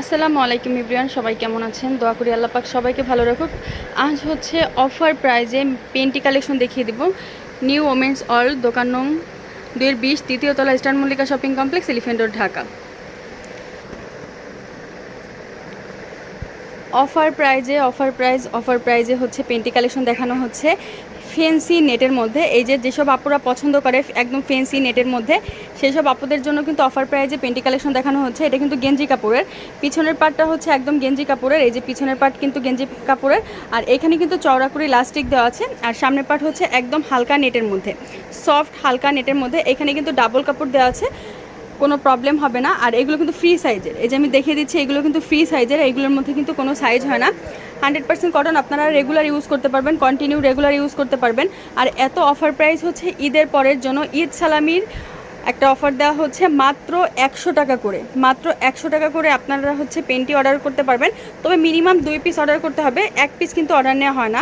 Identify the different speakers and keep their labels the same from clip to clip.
Speaker 1: আসসালামু আলাইকুম ইব্রিয়ান, সবাই কেমন আছেন? দোয়া করি আল্লাহ পাক সবাইকে ভালো রাখুক। আজ হচ্ছে অফার প্রাইজে পেন্টি কালেকশন দেখিয়ে দিব। নিউ ওমেন্স অল, দোকান নং দুইয়ের বিশ তৃতীয় তলা Eastern Mallika shopping complex, elephant road, Dhaka. Offer প্রাইজে, অফার প্রাইজ, অফার প্রাইজে হচ্ছে পেন্টি কালেকশন দেখানো হচ্ছে। ফেন্সি নেটের মধ্যে, এই যে যেসব আপুরা পছন্দ করে একদম ফেন্সি নেটের মধ্যে সেই সব আপুদের জন্য কিন্তু অফার প্রাইজে পেন্টি কালেকশন দেখানো হচ্ছে। এটা কিন্তু গেঞ্জি কাপড়ের। পিছনের পার্টটা হচ্ছে একদম গেঞ্জি কাপড়ের, এই যে পিছনের পার্ট কিন্তু গেঞ্জি কাপড়ের। আর এখানে কিন্তু চওড়া করে লাস্টিক দেওয়া আছে। আর সামনের পার্ট হচ্ছে একদম হালকা নেটের মধ্যে। সফট হালকা নেটের মধ্যে। এখানে কিন্তু ডাবল কাপড় দেওয়া আছে। কোনো প্রবলেম হবে না। আর এগুলো কিন্তু ফ্রি সাইজের এই যে আমি দেখিয়ে দিচ্ছি, এগুলো কিন্তু ফ্রি সাইজের এইগুলোর মধ্যে কিন্তু কোনো সাইজ হয় না। হান্ড্রেড পার্সেন্ট কটন আপনারা রেগুলার ইউজ করতে পারবেন কন্টিনিউ রেগুলার ইউজ করতে পারবেন। আর এত অফার প্রাইস হচ্ছে ঈদের পরের জন্য। ঈদ সালামির একটা অফার দেওয়া হচ্ছে মাত্র একশো টাকা করে। মাত্র একশো টাকা করে আপনারা হচ্ছে পেনটি অর্ডার করতে পারবেন। তবে মিনিমাম দুই পিস অর্ডার করতে হবে। এক পিস কিন্তু অর্ডার নেওয়া হয় না।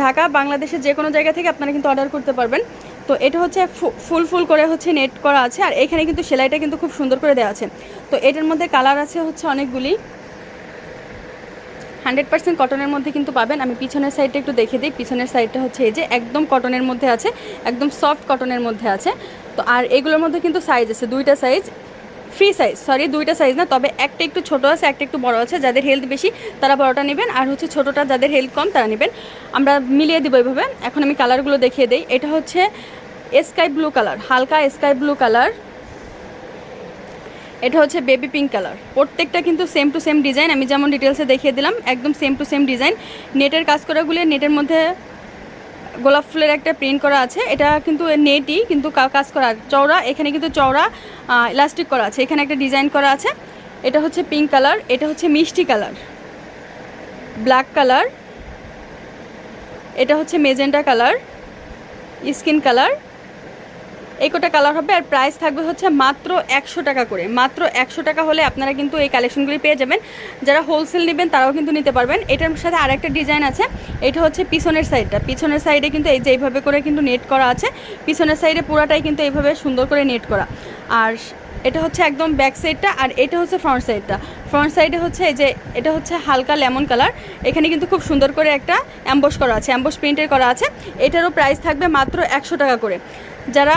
Speaker 1: ঢাকা, বাংলাদেশের যে কোনো জায়গা থেকে আপনারা কিন্তু অর্ডার করতে পারবেন। তো এটা হচ্ছে ফুল ফুল করে হচ্ছে নেট করা আছে। আর এখানে কিন্তু সেলাইটা কিন্তু খুব সুন্দর করে দেওয়া আছে। তো এটার মধ্যে কালার আছে হচ্ছে অনেকগুলি। হান্ড্রেড পার্সেন্ট কটনের মধ্যে কিন্তু পাবেন। আমি পিছনের সাইডটা একটু দেখে দিই। পিছনের সাইডটা হচ্ছে এই যে একদম কটনের মধ্যে আছে, একদম সফট কটনের মধ্যে আছে। তো আর এগুলোর মধ্যে কিন্তু সাইজ আছে, দুইটা সাইজ ফ্রি সাইজ সরি দুইটা সাইজ না, তবে একটা একটু ছোট আছে, একটা একটু বড় আছে। যাদের হেলথ বেশি, তারা বড়টা নেবেন। আর হচ্ছে ছোটোটা যাদের হেলথ কম, তারা নেবেন। আমরা মিলিয়ে দেবো এইভাবে এখন আমি কালারগুলো দেখিয়ে দিই। এটা হচ্ছে স্কাই ব্লু কালার হালকা স্কাই ব্লু কালার এটা হচ্ছে বেবি পিঙ্ক কালার প্রত্যেকটা কিন্তু সেম টু সেম ডিজাইন আমি যেমন ডিটেলসে দেখিয়ে দিলাম, একদম সেম টু সেম ডিজাইন নেটের কাজ করাগুলি নেটের মধ্যে গোলাপ ফুলের একটা প্রিন্ট করা আছে। এটা কিন্তু নেটই কিন্তু কাজ করা চওড়া, এখানে কিন্তু চওড়া ইলাস্টিক করা আছে। এখানে একটা ডিজাইন করা আছে। এটা হচ্ছে পিঙ্ক কালার এটা হচ্ছে মিষ্টি কালার ব্ল্যাক কালার এটা হচ্ছে মেজেন্টা কালার স্কিন কালার এই কটা কালার হবে আর প্রাইস থাকবে হচ্ছে মাত্র একশো টাকা করে। মাত্র একশো টাকা হলে আপনারা কিন্তু এই কালেকশনগুলি পেয়ে যাবেন। যারা হোলসেল নেবেন তারাও কিন্তু নিতে পারবেন। এটার সাথে আরেকটা ডিজাইন আছে। এটা হচ্ছে পিছনের সাইডটা পিছনের সাইডে কিন্তু এই যে এইভাবে করে কিন্তু নেট করা আছে। পিছনের সাইডে পুরাটাই কিন্তু এইভাবে সুন্দর করে নেট করা। আর এটা হচ্ছে একদম ব্যাক সাইডটা আর এটা হচ্ছে ফ্রন্ট সাইডটা ফ্রন্ট সাইডে হচ্ছে এই যে এটা হচ্ছে হালকা লেমন কালার এখানে কিন্তু খুব সুন্দর করে একটা অ্যাম্বস করা আছে। অ্যাম্বস প্রিন্টের করা আছে। এটারও প্রাইস থাকবে মাত্র একশো টাকা করে। যারা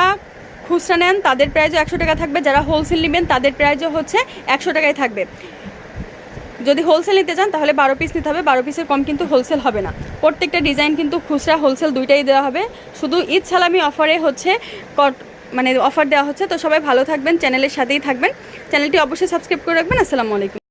Speaker 1: খুচরা নেন, তাদের প্রাইজও একশো টাকা থাকবে। যারা হোলসেল নেবেন, তাদের প্রাইজও হচ্ছে একশো টাকায় থাকবে। যদি হোলসেল নিতে চান, তাহলে বারো পিস নিতে হবে। বারো পিসের কম কিন্তু হোলসেল হবে না। প্রত্যেকটা ডিজাইন কিন্তু খুচরা হোলসেল দুইটাই দেওয়া হবে। শুধু ঈদ সালামি অফারে হচ্ছে মানে অফার দেওয়া হচ্ছে। তো সবাই ভালো থাকবেন চ্যানেলের সাথেই থাকবেন। চ্যানেলটি অবশ্যই সাবস্ক্রাইব করে রাখবেন। আসসালামু আলাইকুম।